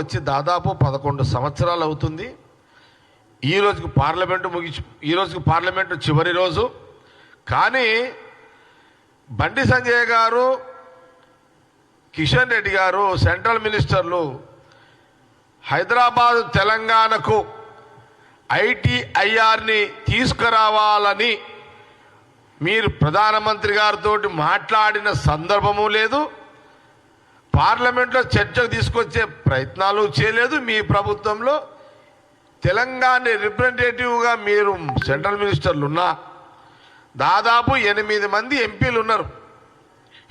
వచ్చి దాదాపు పదకొండు సంవత్సరాలు అవుతుంది. ఈ రోజుకి పార్లమెంటు ముగించి ఈ రోజుకి పార్లమెంటు చివరి రోజు. కానీ బండి సంజయ్ గారు కిషన్ రెడ్డి గారు సెంట్రల్ మినిస్టర్లు హైదరాబాద్ తెలంగాణకు ఐటీఐఆర్ని తీసుకురావాలని మీరు ప్రధానమంత్రి గారితో మాట్లాడిన సందర్భము లేదు. పార్లమెంట్లో చర్చకు తీసుకొచ్చే ప్రయత్నాలు చేయలేదు మీ ప్రభుత్వంలో. తెలంగాణ రిప్రజెంటేటివ్గా మీరు సెంట్రల్ మినిస్టర్లు ఉన్నా దాదాపు ఎనిమిది మంది ఎంపీలు ఉన్నారు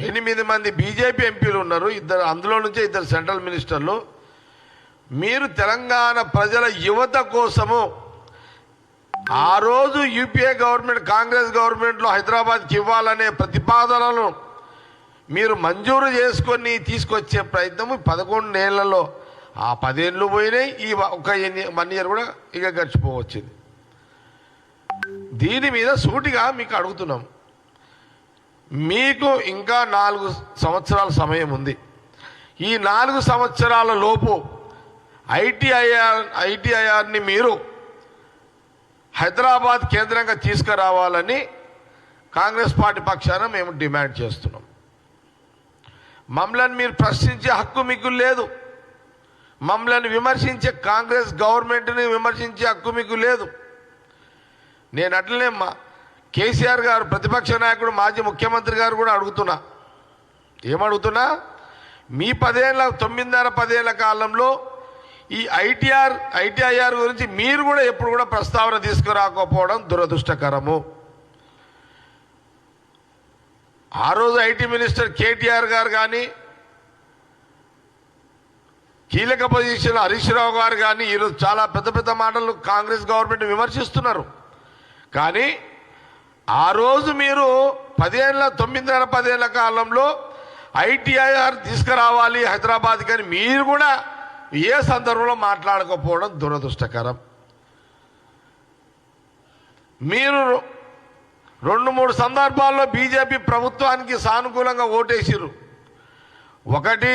ఎనిమిది మంది బీజేపీ ఎంపీలు ఉన్నారు ఇద్దరు అందులో నుంచే ఇద్దరు సెంట్రల్ మినిస్టర్లు. మీరు తెలంగాణ ప్రజల యువత కోసము ఆ రోజు యూపీఏ గవర్నమెంట్ కాంగ్రెస్ గవర్నమెంట్లో హైదరాబాద్కి ఇవ్వాలనే ప్రతిపాదనలను మీరు మంజూరు చేసుకొని తీసుకొచ్చే ప్రయత్నం పదకొండు నెలల్లో. ఆ పదేళ్ళు పోయినాయి ఈ ఒక వన్ ఇయర్ కూడా ఇక గడిచిపోవచ్చింది. దీని మీద సూటిగా మీకు అడుగుతున్నాం. మీకు ఇంకా నాలుగు సంవత్సరాల సమయం ఉంది. ఈ నాలుగు సంవత్సరాల లోపు ఐటీఐఆర్ ఐటీఐఆర్ని మీరు హైదరాబాద్ కేంద్రంగా తీసుకురావాలని కాంగ్రెస్ పార్టీ పక్షాన మేము డిమాండ్ చేస్తున్నాం. మమ్మల్ని మీరు ప్రశ్నించే హక్కు మీకు లేదు. మమ్మల్ని విమర్శించే కాంగ్రెస్ గవర్నమెంట్ని విమర్శించే హక్కు మీకు లేదు. నేను అట్లనే మా కేసీఆర్ గారు ప్రతిపక్ష నాయకుడు మాజీ ముఖ్యమంత్రి గారు కూడా అడుగుతున్నా. ఏమడుగుతున్నా? మీ పదేళ్ళ తొమ్మిదిన్నర పదేళ్ళ కాలంలో ఈ ఐటీఆర్ ఐటీఐఆర్ గురించి మీరు కూడా ఎప్పుడు కూడా ప్రస్తావన తీసుకురాకపోవడం దురదృష్టకరము. ఆ రోజు ఐటీ మినిస్టర్ కేటీఆర్ గారు కానీ కీలక పొజిషన్ హరీష్ రావు గారు కానీ ఈరోజు చాలా పెద్ద పెద్ద మాటలు కాంగ్రెస్ గవర్నమెంట్ విమర్శిస్తున్నారు. కానీ ఆ రోజు మీరు పదేళ్ళ తొమ్మిదిన్నర పదేళ్ళ కాలంలో ఐటీఐఆర్ తీసుకురావాలి హైదరాబాద్ కానీ మీరు కూడా ఏ సందర్భంలో మాట్లాడకపోవడం దురదృష్టకరం. మీరు రెండు మూడు సందర్భాల్లో బీజేపీ ప్రభుత్వానికి సానుకూలంగా ఓటేసిరు ఒకటి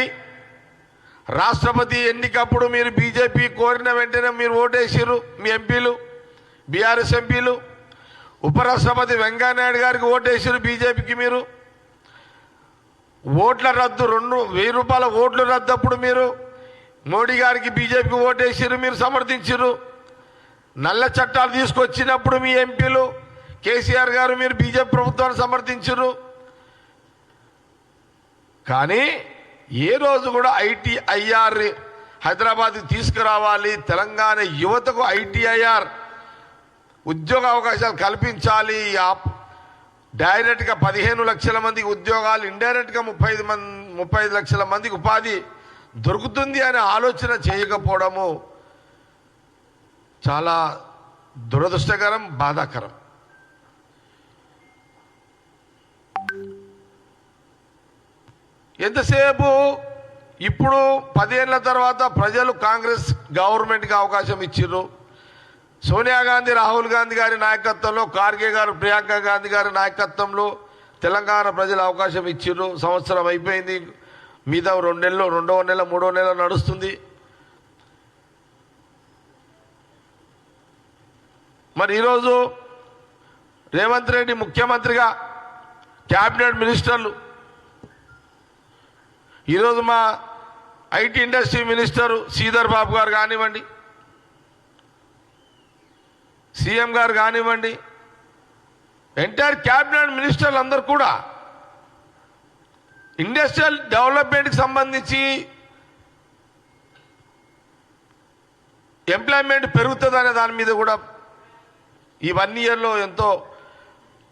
రాష్ట్రపతి ఎన్నికప్పుడు మీరు బీజేపీ కోరిన వెంటనే మీరు ఓటేసిరు మీ ఎంపీలు బీఆర్ఎస్ ఎంపీలు. ఉపరాష్ట్రపతి వెంకయ్యనాయుడు గారికి ఓటేసిరు బీజేపీకి మీరు. ఓట్ల రద్దు రెండు వెయ్యి రూపాయల ఓట్లు రద్దు అప్పుడు మీరు మోడీ గారికి బీజేపీకి ఓటేసిరు మీరు సమర్థించరు నల్ల చట్టాలు తీసుకొచ్చినప్పుడు మీ ఎంపీలు కేసీఆర్ గారు మీరు బీజేపీ ప్రభుత్వాన్ని సమర్థించరు కానీ ఏ రోజు కూడా ఐటీఐఆర్ హైదరాబాద్కి తీసుకురావాలి తెలంగాణ యువతకు ఐటీఐఆర్ ఉద్యోగ అవకాశాలు కల్పించాలి డైరెక్ట్గా పదిహేను లక్షల మందికి ఉద్యోగాలు ఇండైరెక్ట్గా ముప్పై ఐదు మంది ముప్పై ఐదు లక్షల మందికి ఉపాధి దొరుకుతుంది అనే ఆలోచన చేయకపోవడము చాలా దురదృష్టకరం బాధాకరం. ఎంతసేపు? ఇప్పుడు పదేళ్ళ తర్వాత ప్రజలు కాంగ్రెస్ గవర్నమెంట్కి అవకాశం ఇచ్చిర్రు. సోనియా గాంధీ రాహుల్ గాంధీ గారి నాయకత్వంలో కార్గే గారు ప్రియాంక గాంధీ గారి నాయకత్వంలో తెలంగాణ ప్రజలు అవకాశం ఇచ్చిర్రు. సంవత్సరం అయిపోయింది. మీద రెండు నెలలు రెండవ నెల మూడవ నెల నడుస్తుంది. మరి ఈరోజు రేవంత్ రెడ్డి ముఖ్యమంత్రిగా క్యాబినెట్ మినిస్టర్లు ఈరోజు మా IT industry minister Sridhar Babu garu కానివ్వండి సీఎం గారు కానివ్వండి ఎంటైర్ క్యాబినెట్ మినిస్టర్లు అందరు కూడా ఇండస్ట్రియల్ డెవలప్మెంట్కి సంబంధించి ఎంప్లాయ్మెంట్ పెరుగుతుందనే దాని మీద కూడా ఈ వన్ ఇయర్లో ఎంతో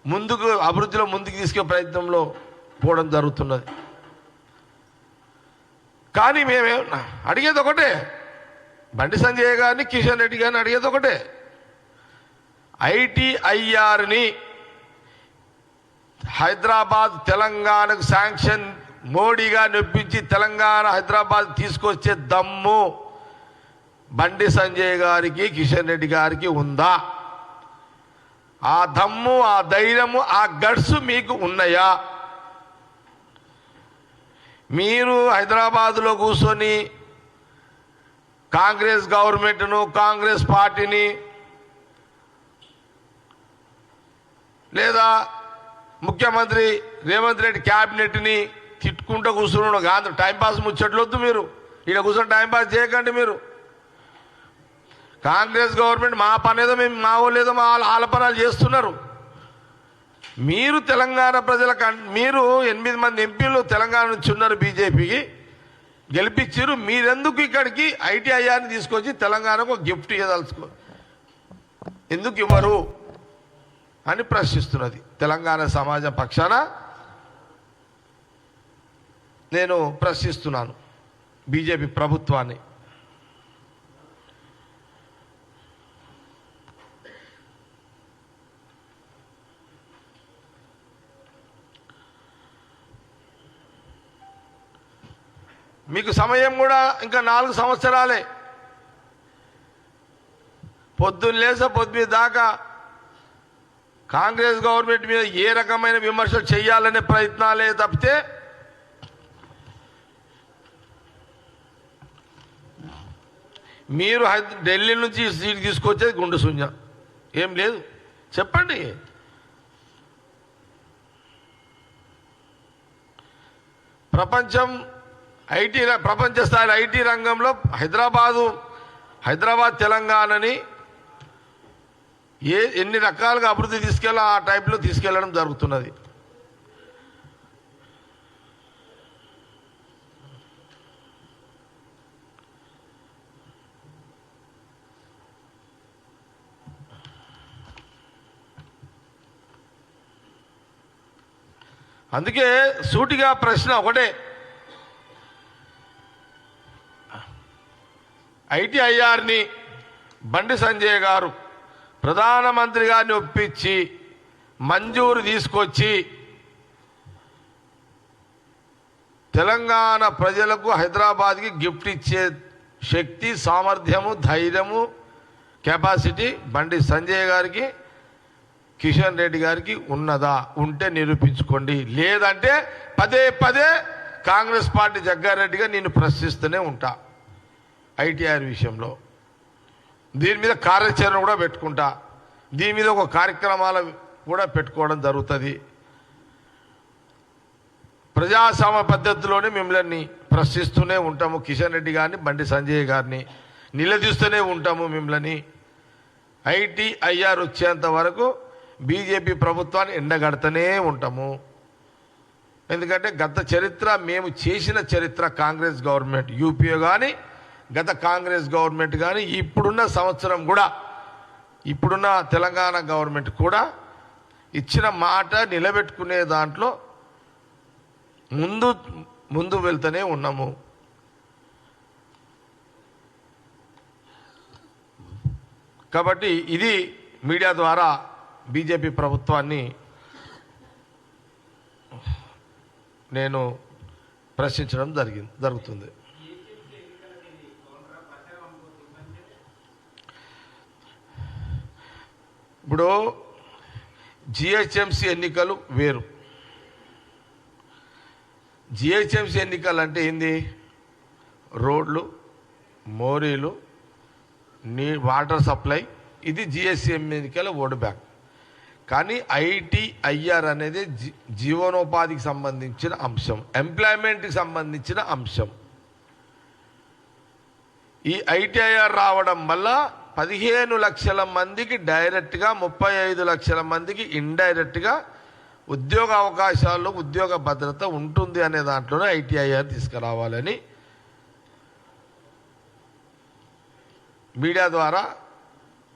ముందుకు అభివృద్ధిలో ముందుకు తీసుకే ప్రయత్నంలో పోవడం జరుగుతున్నది. కానీ మేమే అడిగేది ఒకటే. బండి సంజయ్ గారిని కిషన్ రెడ్డి గారిని అడిగేది ఒకటే. ఐటీఐఆర్ని హైదరాబాద్ తెలంగాణకు శాంక్షన్ మోడీగా నొప్పించి తెలంగాణ హైదరాబాద్ తీసుకొచ్చే దమ్ము బండి సంజయ్ గారికి కిషన్ రెడ్డి గారికి ఉందా? ఆ దమ్ము ఆ ధైర్యము ఆ గడ్స్ మీకు ఉన్నాయా? మీరు హైదరాబాదులో కూర్చొని కాంగ్రెస్ గవర్నమెంట్ను కాంగ్రెస్ పార్టీని లేదా ముఖ్యమంత్రి రేవంత్ రెడ్డి క్యాబినెట్ని తిట్టుకుంటూ కూర్చున్నాడు. కాదు టైంపాస్ ముచ్చట్లొద్దు మీరు. ఇక్కడ కూర్చొని టైంపాస్ చేయకండి మీరు. కాంగ్రెస్ గవర్నమెంట్ మా పనేదో మేము మా వాళ్ళు ఏదో మా ఆలపనాలు చేస్తున్నారు. మీరు తెలంగాణ ప్రజల మీరు ఎనిమిది మంది ఎంపీలు తెలంగాణ నుంచి ఉన్నారు బీజేపీకి గెలిపించారు మీరెందుకు ఇక్కడికి ఐటీఐఆర్ని తీసుకొచ్చి తెలంగాణకు గిఫ్ట్ ఇవ్వదలుచుకో ఎందుకు ఇవ్వరు అని ప్రశ్నిస్తున్నది తెలంగాణ సమాజం పక్షాన. నేను ప్రశ్నిస్తున్నాను బీజేపీ ప్రభుత్వాన్ని. మీకు సమయం కూడా ఇంకా నాలుగు సంవత్సరాలే. పొద్దున్న లేస పొద్దు దాకా కాంగ్రెస్ గవర్నమెంట్ మీద ఏ రకమైన విమర్శలు చేయాలనే ప్రయత్నాలే తప్పితే మీరు ఢిల్లీ నుంచి సీట్ తీసుకొచ్చేది గుండు శూన్య ఏం లేదు. చెప్పండి. ప్రపంచం ఐటీ ప్రపంచ స్థాయి ఐటీ రంగంలో హైదరాబాదు హైదరాబాద్ తెలంగాణని ఏ ఎన్ని రకాలుగా అభివృద్ధి తీసుకెళ్ళా ఆ టైప్లో తీసుకెళ్ళడం జరుగుతున్నది. అందుకే సూటిగా ప్రశ్న ఒకటే. ఐటీఐఆర్ని బండి సంజయ్ గారు ప్రధానమంత్రి గారిని ఒప్పించి మంజూరు తీసుకొచ్చి తెలంగాణ ప్రజలకు హైదరాబాద్కి గిఫ్ట్ ఇచ్చే శక్తి సామర్థ్యము ధైర్యము కెపాసిటీ బండి సంజయ్ గారికి కిషన్ రెడ్డి గారికి ఉన్నదా? ఉంటే నిరూపించుకోండి. లేదంటే పదే పదే కాంగ్రెస్ పార్టీ జగ్గారెడ్డిగా నేను ప్రశ్నిస్తూనే ఉంటా. ఐటీఆర్ విషయంలో. దీని మీద కార్యాచరణ కూడా పెట్టుకుంటా. దీని మీద ఒక కార్యక్రమాలు కూడా పెట్టుకోవడం జరుగుతుంది. ప్రజాస్వామ్య పద్ధతిలోనే మిమ్మల్ని ప్రశ్నిస్తూనే ఉంటాము. కిషన్ రెడ్డి గారిని బండి సంజయ్ గారిని నిలదీస్తూనే ఉంటాము మిమ్మల్ని. ఐటీఐఆర్ వచ్చేంత వరకు బీజేపీ ప్రభుత్వాన్ని ఎండగడుతూనే ఉంటాము. ఎందుకంటే గత చరిత్ర మేము చేసిన చరిత్ర కాంగ్రెస్ గవర్నమెంట్ యూపీఏ కానీ గత కాంగ్రెస్ గవర్నమెంట్ కానీ ఇప్పుడున్న సంవత్సరం కూడా ఇప్పుడున్న తెలంగాణ గవర్నమెంట్ కూడా ఇచ్చిన మాట నిలబెట్టుకునే దాంట్లో ముందు ముందు వెళ్తూనే ఉన్నాము. కాబట్టి ఇది మీడియా ద్వారా బీజేపీ ప్రభుత్వాన్ని నేను ప్రశ్నించడం జరిగింది జరుగుతుంది. ఇప్పుడు జిహెచ్ఎంసి ఎన్నికలు వేరు. జిహెచ్ఎంసి ఎన్నికలు అంటే ఏంది? రోడ్లు మోరీలు నీ వాటర్ సప్లై ఇది జిఎస్ఎం ఎన్నికల ఓటు బ్యాంక్. కానీ ఐటీఐఆర్ అనేది జీ- జీవనోపాధికి సంబంధించిన అంశం ఎంప్లాయ్మెంట్కి సంబంధించిన అంశం. ఈ ఐటీఐఆర్ రావడం వల్ల పదిహేను లక్షల మందికి డైరెక్ట్గా ముప్పై ఐదు లక్షల మందికి ఇండైరెక్ట్గా ఉద్యోగ అవకాశాల్లో ఉద్యోగ భద్రత ఉంటుంది అనే దాంట్లోనే ఐటీఐఆర్ తీసుకురావాలని మీడియా ద్వారా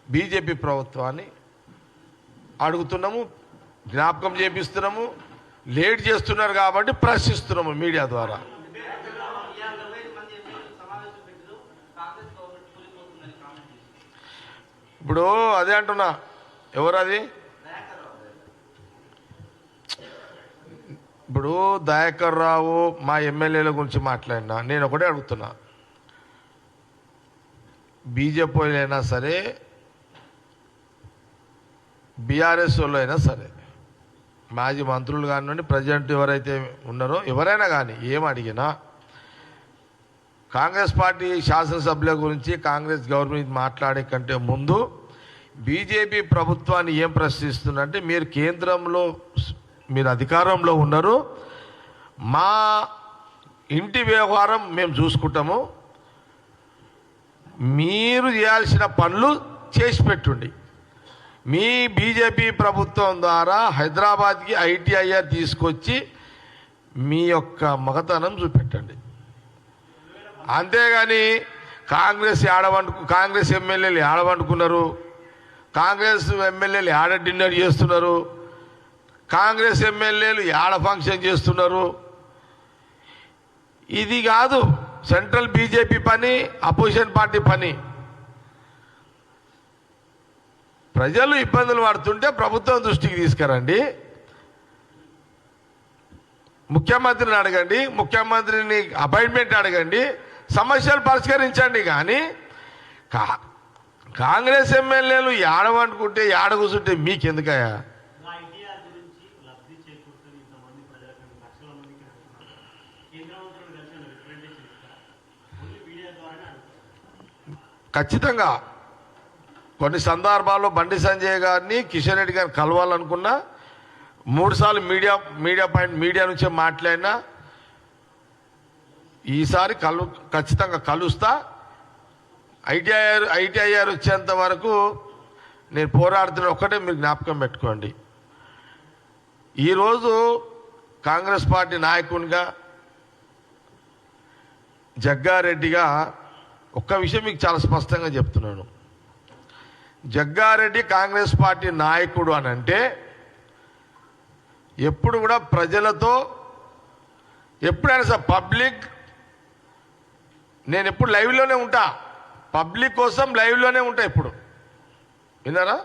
బీజేపీ ప్రభుత్వాన్ని అడుగుతున్నాము జ్ఞాపకం చేపిస్తున్నాము లేట్ చేస్తున్నారు కాబట్టి ప్రశ్నిస్తున్నాము మీడియా ద్వారా. ఇప్పుడు అదే అంటున్నా. ఎవరు అది ఇప్పుడు దయాకర్ రావు మా ఎమ్మెల్యేల గురించి మాట్లాడినా నేను ఒకటే అడుగుతున్నా. బీజేపీ అయినా సరే బీఆర్ఎస్ వాళ్ళు అయినా సరే మాజీ మంత్రులు కానివ్వండి ప్రజెంట్ ఎవరైతే ఉన్నారో ఎవరైనా కానీ ఏం అడిగినా కాంగ్రెస్ పార్టీ శాసనసభ్యుల గురించి కాంగ్రెస్ గవర్నమెంట్ మాట్లాడే కంటే ముందు బీజేపీ ప్రభుత్వాన్ని ఏం ప్రశ్నిస్తుందంటే మీరు కేంద్రంలో మీరు అధికారంలో ఉన్నారు మా ఇంటి వ్యవహారం మేము చూసుకుంటాము. మీరు చేయాల్సిన పనులు చేసి పెట్టుండి. మీ బీజేపీ ప్రభుత్వం ద్వారా హైదరాబాద్కి ఐటీఐఆర్ తీసుకొచ్చి మీ యొక్క మగతనం చూపెట్టండి. అంతేగాని కాంగ్రెస్ ఆడవండు కాంగ్రెస్ ఎమ్మెల్యేలు ఆడవండుకున్నారు కాంగ్రెస్ ఎమ్మెల్యేలు ఆడ డిన్నర్ చేస్తున్నారు. కాంగ్రెస్ ఎమ్మెల్యేలు ఆడ ఫంక్షన్ చేస్తున్నారు. ఇది కాదు సెంట్రల్ బీజేపీ పని అపోజిషన్ పార్టీ పని. ప్రజలు ఇబ్బందులు పడుతుంటే ప్రభుత్వం దృష్టికి తీసుకురండి. ముఖ్యమంత్రిని అడగండి ముఖ్యమంత్రిని అపాయింట్మెంట్ అడగండి. సమస్యలు పరిష్కరించండి కానీ కా కాంగ్రెస్ ఎమ్మెల్యేలు ఏడవనుకుంటే ఏడ కూర్చుంటే మీకెందుకయ్యా? ఖచ్చితంగా కొన్ని సందర్భాల్లో బండి సంజయ్ గారిని కిషన్ రెడ్డి గారిని కలవాలనుకున్నా మూడుసార్లు మీడియా మీడియా పాయింట్ మీడియా నుంచే మాట్లాడినా ఈసారి కలు ఖచ్చితంగా కలుస్తా. ఐటీఐఆర్ ఐటీఐఆర్ వచ్చేంత వరకు నేను పోరాడుతున్న ఒక్కటే మీరు జ్ఞాపకం పెట్టుకోండి. ఈరోజు కాంగ్రెస్ పార్టీ నాయకునిగా జగ్గారెడ్డిగా ఒక్క విషయం మీకు చాలా స్పష్టంగా చెప్తున్నాను. జగ్గారెడ్డి కాంగ్రెస్ పార్టీ నాయకుడు అని అంటే ఎప్పుడు కూడా ప్రజలతో ఎప్పుడైనా సార్ పబ్లిక్ నేను ఎప్పుడు లైవ్లోనే ఉంటా. పబ్లిక్ కోసం లైవ్లోనే ఉంటా ఇప్పుడు. విన్నారా?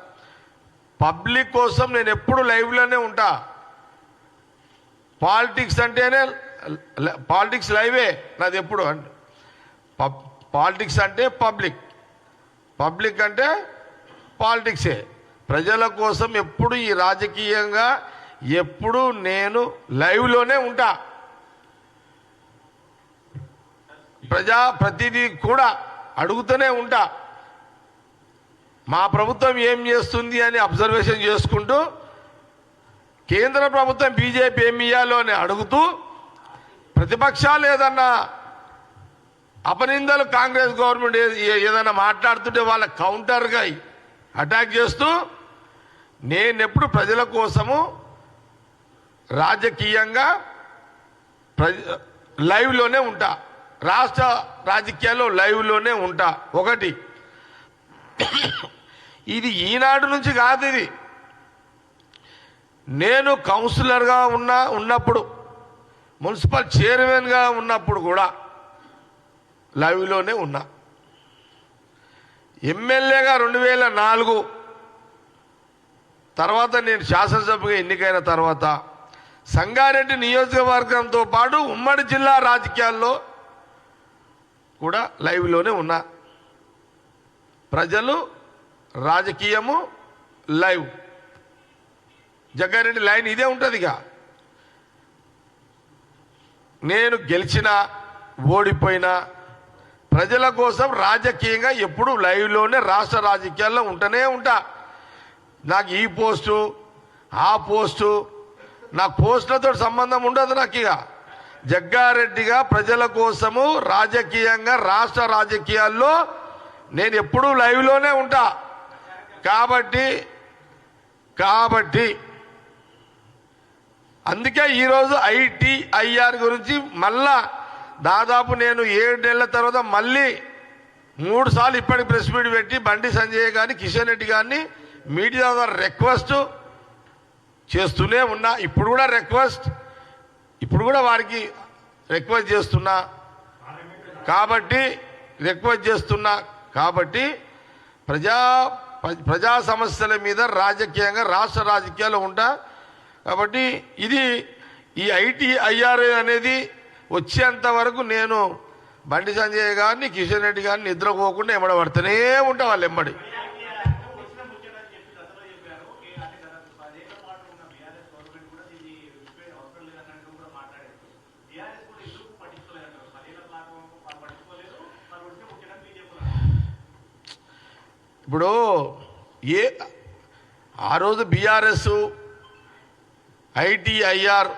పబ్లిక్ కోసం నేను ఎప్పుడు లైవ్లోనే ఉంటా. పాలిటిక్స్ అంటేనే పాలిటిక్స్ లైవే నాది ఎప్పుడు అంటే పాలిటిక్స్ అంటే పబ్లిక్ పబ్లిక్ అంటే పాలిటిక్సే ప్రజల కోసం ఎప్పుడు ఈ రాజకీయంగా ఎప్పుడు నేను లైవ్లోనే ఉంటా. ప్రజా ప్రతిదీ కూడా అడుగుతూనే ఉంటా. మా ప్రభుత్వం ఏం చేస్తుంది అని అబ్జర్వేషన్ చేసుకుంటూ కేంద్ర ప్రభుత్వం బీజేపీ ఏమి ఇయ్యాలో అని అడుగుతూ ప్రతిపక్షాలు ఏదన్నా అపనిందలు కాంగ్రెస్ గవర్నమెంట్ ఏదైనా మాట్లాడుతుంటే వాళ్ళ కౌంటర్గా అటాక్ చేస్తూ నేను ఎప్పుడు ప్రజల కోసము రాజకీయంగా ప్ర లైవ్లోనే ఉంటా. రాష్ట్ర రాజకీయాల్లో లైవ్లోనే ఉంటా. ఒకటి. ఇది ఈనాడు నుంచి కాదు ఇది. నేను కౌన్సిలర్గా ఉన్న ఉన్నప్పుడు మున్సిపల్ చైర్మన్గా ఉన్నప్పుడు కూడా లైవ్లోనే ఉన్నా. ఎమ్మెల్యేగా రెండు వేల నాలుగు తర్వాత నేను శాసనసభగా ఎన్నికైన తర్వాత సంగారెడ్డి నియోజకవర్గంతో పాటు ఉమ్మడి జిల్లా రాజకీయాల్లో కూడా లైవ్లోనే ఉన్నా. ప్రజలు రాజకీయము లైవ్. జగ్గారెడ్డి లైన్ ఇదే ఉంటుంది ఇక నేను గెలిచిన ఓడిపోయినా ప్రజల కోసం రాజకీయంగా ఎప్పుడు లైవ్లోనే రాష్ట్ర రాజకీయాల్లో ఉంటూనే ఉంటా. నాకు ఈ పోస్టు ఆ పోస్టు నాకు పోస్టులతో సంబంధం ఉండదు నాకు ఇక జగ్గారెడ్డిగా ప్రజల కోసము రాజకీయంగా రాష్ట్ర రాజకీయాల్లో నేను ఎప్పుడూ లైవ్లోనే ఉంటా. కాబట్టి కాబట్టి అందుకే ఈరోజు ఐటీఐఆర్ గురించి మళ్ళా దాదాపు నేను ఏడు నెలల తర్వాత మళ్ళీ మూడు సార్లు ఇప్పటికి ప్రెస్ మీట్ పెట్టి బండి సంజయ్ గారిని కిషన్ రెడ్డి గారిని మీడియా ద్వారా రిక్వెస్ట్ చేస్తూనే ఉన్నా. ఇప్పుడు కూడా రిక్వెస్ట్ ఇప్పుడు కూడా వారికి రిక్వెస్ట్ చేస్తున్నా. కాబట్టి రిక్వెస్ట్ చేస్తున్నా. కాబట్టి ప్రజా ప్రజా సమస్యల మీద రాజకీయంగా రాష్ట్ర రాజకీయాలు ఉంటా. కాబట్టి ఇది ఈ ఐటీ ఐఆర్ఏ అనేది వచ్చేంత వరకు నేను బండి సంజయ్ గారిని కిషన్ రెడ్డి గారిని నిద్రపోకుండా ఎమ్మడబడుతూనే ఉంటా వాళ్ళు ఎమ్మడి వచ్చిన ముఖ్యంగా చెప్పి గతంలో చెప్పారు ఓకే అంటే గత పదేళ్ళ పాటు ఉన్న బీఆర్ఎస్ గవర్నమెంట్ కూడా ఇది రిపేర్ అవసరం లేదన్నట్టు కూడా మాట్లాడారు బీఆర్ఎస్ కూడా ఎందుకు పట్టించుకోలేదంటారు పదేళ్ళ పాటు పట్టించుకోలేదు ఇప్పుడు ఏ ఆ రోజు బీఆర్ఎస్ ఐటీఐఆర్